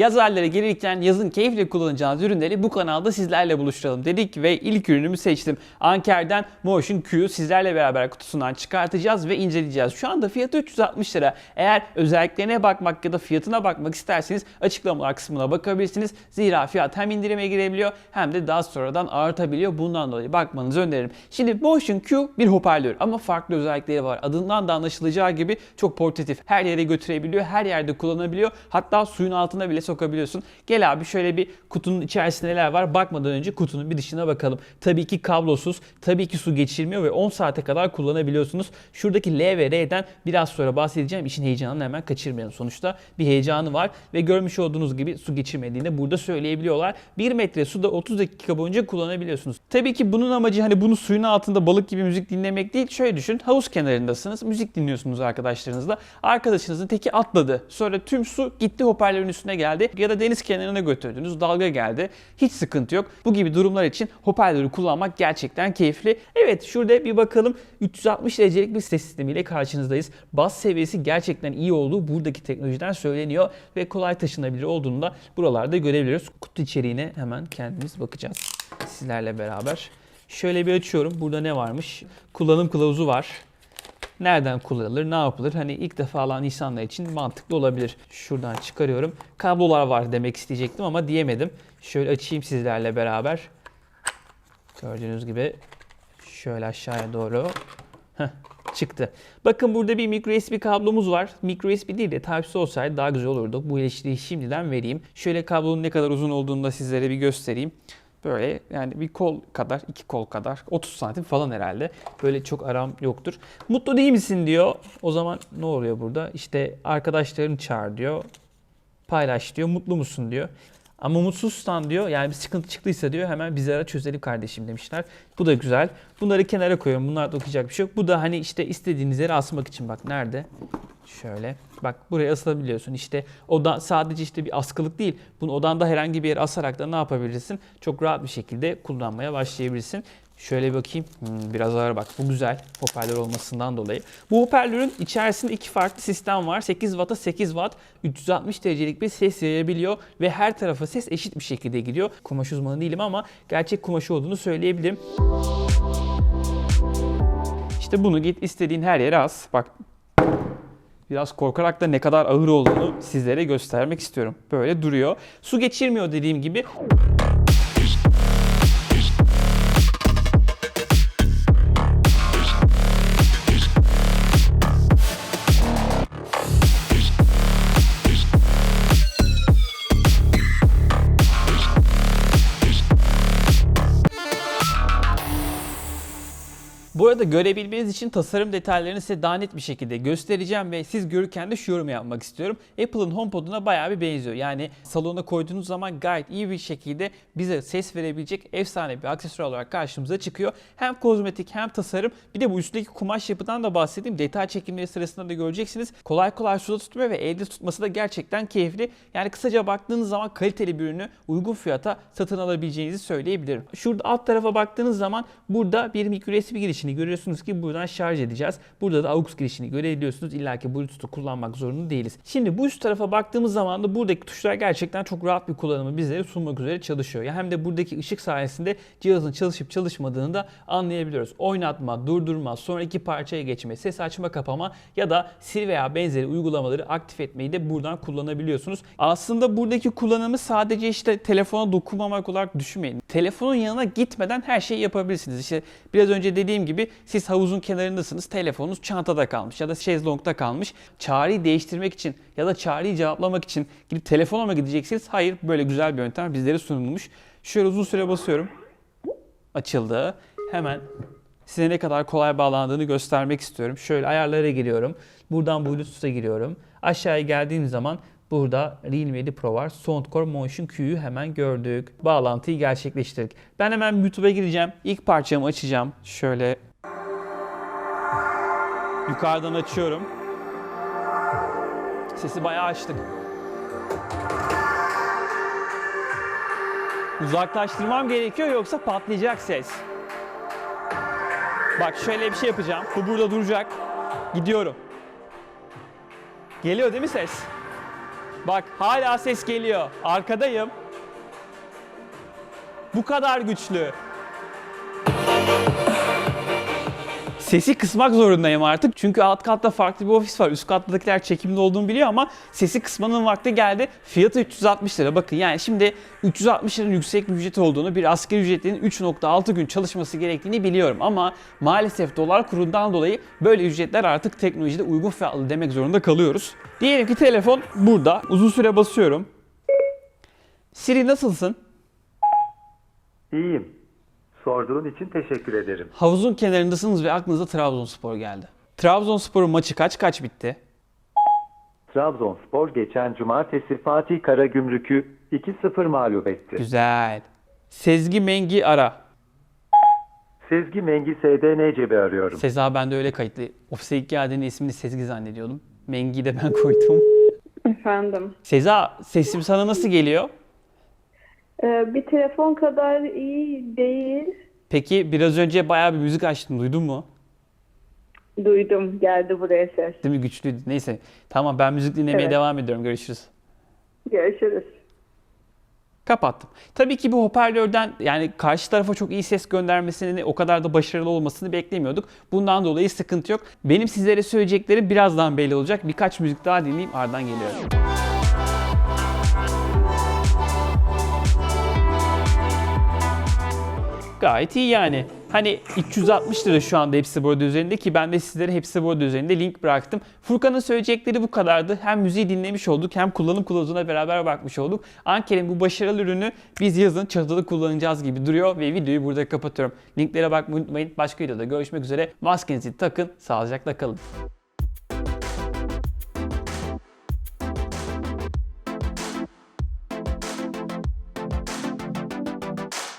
Yaz ayları gelirken yazın keyifle kullanacağınız ürünleri bu kanalda sizlerle buluşturalım dedik ve ilk ürünümü seçtim. Anker'den Motion Q'yu sizlerle beraber kutusundan çıkartacağız ve inceleyeceğiz. Şu anda fiyatı 360 lira. Eğer özelliklerine bakmak ya da fiyatına bakmak isterseniz açıklamalar kısmına bakabilirsiniz. Zira fiyat hem indirime girebiliyor hem de daha sonradan artabiliyor. Bundan dolayı bakmanızı öneririm. Şimdi Motion Q bir hoparlör ama farklı özellikleri var. Adından da anlaşılacağı gibi çok portatif. Her yere götürebiliyor, her yerde kullanabiliyor. Hatta suyun altına bile sokabiliyorsun. Gel abi şöyle bir kutunun içerisinde neler var bakmadan önce kutunun bir dışına bakalım. Tabii ki kablosuz, tabii ki su geçirmiyor ve 10 saate kadar kullanabiliyorsunuz. Şuradaki L ve R'den biraz sonra bahsedeceğim. İşin heyecanını hemen kaçırmayalım. Sonuçta bir heyecanı var ve görmüş olduğunuz gibi su geçirmediğini burada söyleyebiliyorlar. 1 metre suda 30 dakika boyunca kullanabiliyorsunuz. Tabii ki bunun amacı hani bunu suyun altında balık gibi müzik dinlemek değil. Şöyle düşün. Havuz kenarındasınız. Müzik dinliyorsunuz arkadaşlarınızla. Arkadaşınızın teki atladı. Sonra tüm su gitti hoparlörün üstüne geldi. Ya da deniz kenarına götürdünüz. Dalga geldi. Hiç sıkıntı yok. Bu gibi durumlar için hoparlörü kullanmak gerçekten keyifli. Evet şurada bir bakalım. 360 derecelik bir ses sistemiyle karşınızdayız. Bas seviyesi gerçekten iyi olduğu buradaki teknolojiden söyleniyor ve kolay taşınabilir olduğunu da buralarda görebiliyoruz. Kutu içeriğine hemen kendimiz bakacağız sizlerle beraber. Şöyle bir açıyorum. Burada ne varmış? Kullanım kılavuzu var. Nereden kullanılır, ne yapılır? Hani ilk defa alan insanlar için mantıklı olabilir. Şuradan çıkarıyorum. Kablolar var demek isteyecektim ama diyemedim. Şöyle açayım sizlerle beraber. Gördüğünüz gibi şöyle aşağıya doğru Heh, çıktı. Bakın burada bir micro USB kablomuz var. Micro USB değil de Type-C olsaydı daha güzel olurdu. Bu ilişkiyi şimdiden vereyim. Şöyle kablonun ne kadar uzun olduğunu da sizlere bir göstereyim. Böyle yani bir kol kadar, iki kol kadar, 30 santim falan herhalde. Böyle çok aram yoktur. Mutlu değil misin diyor. O zaman ne oluyor burada? İşte arkadaşlarını çağır diyor. Paylaş diyor. Mutlu musun diyor. Ama mutsuzsan diyor yani bir sıkıntı çıktıysa diyor hemen bize ara çözelim kardeşim demişler. Bu da güzel. Bunları kenara koyuyorum. Bunlar da okuyacak bir şey yok. Bu da hani işte istediğiniz yere asmak için bak nerede? Şöyle. Bak buraya asabiliyorsun. İşte oda sadece işte bir askılık değil. Bunu odanda herhangi bir yere asarak da ne yapabilirsin? Çok rahat bir şekilde kullanmaya başlayabilirsin. Şöyle bir bakayım. Hmm, biraz ağır bak. Bu güzel. Hoparlör olmasından dolayı. Bu hoparlörün içerisinde iki farklı sistem var. 8 Watt'a 8 Watt 360 derecelik bir ses yayabiliyor ve her tarafa ses eşit bir şekilde gidiyor. Kumaş uzmanı değilim ama gerçek kumaşı olduğunu söyleyebilirim. İşte bunu git istediğin her yere as. Bak Biraz korkarak da ne kadar ağır olduğunu sizlere göstermek istiyorum. Böyle duruyor. Su geçirmiyor dediğim gibi. Bu arada görebilmeniz için tasarım detaylarını size daha net bir şekilde göstereceğim ve siz görürken de şu yorumu yapmak istiyorum. Apple'ın HomePod'una bayağı bir benziyor. Yani salona koyduğunuz zaman gayet iyi bir şekilde bize ses verebilecek efsane bir aksesuar olarak karşımıza çıkıyor. Hem kozmetik hem tasarım bir de bu üstteki kumaş yapıdan da bahsedeyim. Detay çekimleri sırasında da göreceksiniz. Kolay kolay suda tutmuyor ve elde tutması da gerçekten keyifli. Yani kısaca baktığınız zaman kaliteli bir ürünü uygun fiyata satın alabileceğinizi söyleyebilirim. Şurada alt tarafa baktığınız zaman burada bir micro USB girişini görüyorsunuz ki buradan şarj edeceğiz. Burada da AUX girişini görebiliyorsunuz. İlla ki Bluetooth'u kullanmak zorunda değiliz. Şimdi bu üst tarafa baktığımız zaman da buradaki tuşlar gerçekten çok rahat bir kullanımı bizlere sunmak üzere çalışıyor. Ya hem de buradaki ışık sayesinde cihazın çalışıp çalışmadığını da anlayabiliyoruz. Oynatma, durdurma, sonraki parçaya geçme, ses açma kapama ya da sil veya benzeri uygulamaları aktif etmeyi de buradan kullanabiliyorsunuz. Aslında buradaki kullanımı sadece işte telefona dokunmamak olarak düşünmeyin. Telefonun yanına gitmeden her şeyi yapabilirsiniz. İşte biraz önce dediğim gibi siz havuzun kenarındasınız. Telefonunuz çantada kalmış ya da şezlongda kalmış. Çağrıyı değiştirmek için ya da çağrıyı cevaplamak için gidip telefona mı gideceksiniz? Hayır böyle güzel bir yöntem bizlere sunulmuş. Şöyle uzun süre basıyorum. Açıldı. Hemen size ne kadar kolay bağlandığını göstermek istiyorum. Şöyle ayarlara giriyorum. Buradan Bluetooth'a giriyorum. Aşağıya geldiğim zaman burada Realme 7 Pro var. Soundcore Motion Q'yu hemen gördük. Bağlantıyı gerçekleştirdik. Ben hemen YouTube'a gireceğim. İlk parçamı açacağım. Şöyle yukarıdan açıyorum. Sesi bayağı açtık. Uzaklaştırmam gerekiyor yoksa patlayacak ses. Bak şöyle bir şey yapacağım. Bu burada duracak. Gidiyorum. Geliyor değil mi ses? Bak hala ses geliyor. Arkadayım. Bu kadar güçlü. Sesi kısmak zorundayım artık. Çünkü alt katta farklı bir ofis var. Üst kattakiler çekimde olduğunu biliyor ama sesi kısmanın vakti geldi. Fiyatı 360 lira. Bakın yani şimdi 360 liranın yüksek bir ücret olduğunu, bir asgari ücretin 3.6 gün çalışması gerektiğini biliyorum. Ama maalesef dolar kurundan dolayı böyle ücretler artık teknolojide uygun fiyatlı demek zorunda kalıyoruz. Diyelim ki telefon burada. Uzun süre basıyorum. Siri nasılsın? İyiyim. Sorduğun için teşekkür ederim. Havuzun kenarındasınız ve aklınıza Trabzonspor geldi. Trabzonspor'un maçı kaç kaç bitti? Trabzonspor geçen cumartesi Fatih Karagümrük'ü 2-0 mağlup etti. Güzel. Sezgi Mengi ara. Sezgi Mengi SDN cebi arıyorum. Seza bende öyle kayıtlı. Ofise ilk geldiğinde ismini Sezgi zannediyordum. Mengi'yi de ben koydum. Efendim. Seza sesim sana nasıl geliyor? Ee, bir telefon kadar iyi değil. Peki biraz önce bayağı bir müzik açtım duydun mu? Duydum. Geldi buraya ses. Değil mi güçlüydü. Neyse. Tamam ben müzik dinlemeye Evet. devam ediyorum. Görüşürüz. Görüşürüz. Kapattım. Tabii ki bu hoparlörden yani karşı tarafa çok iyi ses göndermesini o kadar da başarılı olmasını beklemiyorduk. Bundan dolayı sıkıntı yok. Benim sizlere söyleyeceklerim birazdan belli olacak. Birkaç müzik daha dinleyeyim ardından geliyorum. Gayet iyi yani. Hani 360 lira şu anda hepsi burada üzerinde ki ben de sizlere hepsi burada üzerinde link bıraktım. Furkan'ın söyleyecekleri bu kadardı. Hem müziği dinlemiş olduk hem kullanım kılavuzuna beraber bakmış olduk. Anker'in bu başarılı ürünü biz yazın çatıda kullanacağız gibi duruyor ve videoyu burada kapatıyorum. Linklere bakmayı unutmayın. Başka videoda görüşmek üzere. Maskenizi takın, sağlıcakla kalın.